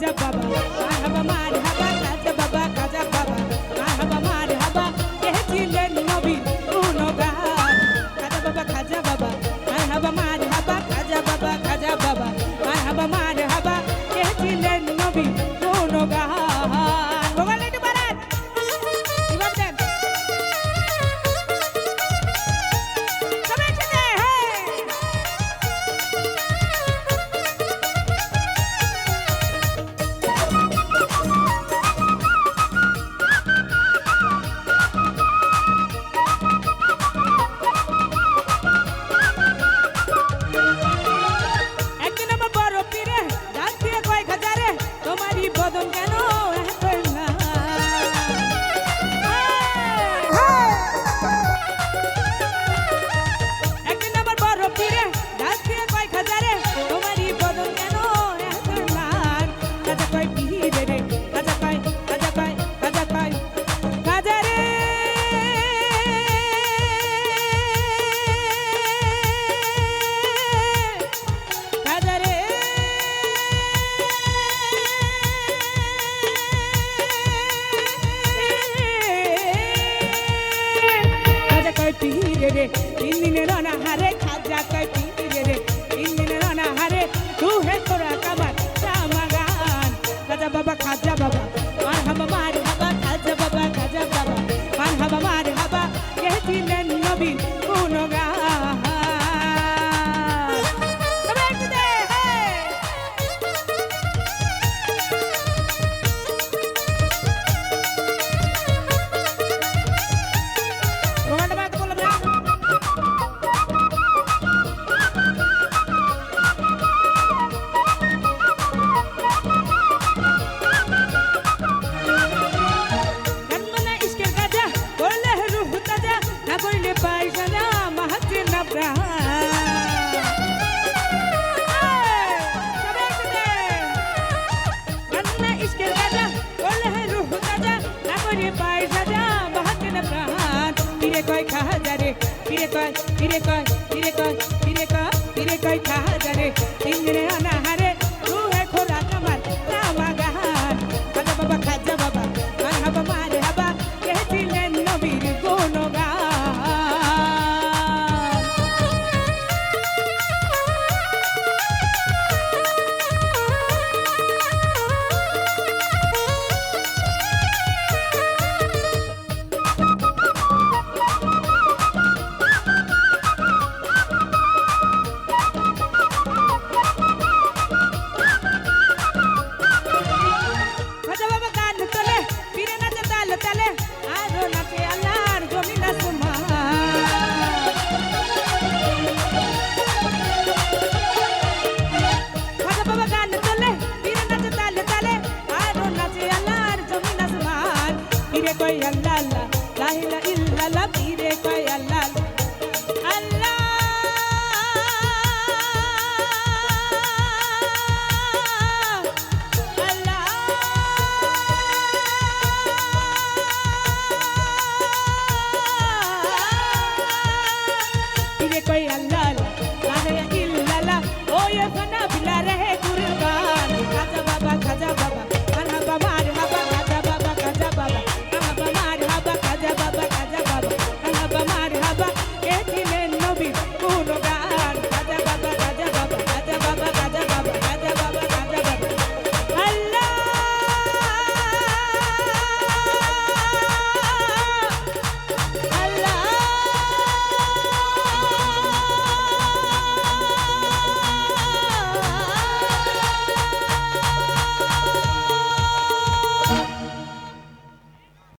Raja I তীরে কয় তীরে কয় তীরে কয় তীরে কয় তীরে কয় খাহা জানে তিন দিনে অনাহার পীরে কই আল্লাহ আল্লাহ লাহিলা ইল্লাল্লাহ পীরে কই আল্লাহ আল্লাহ কই আল্লাহ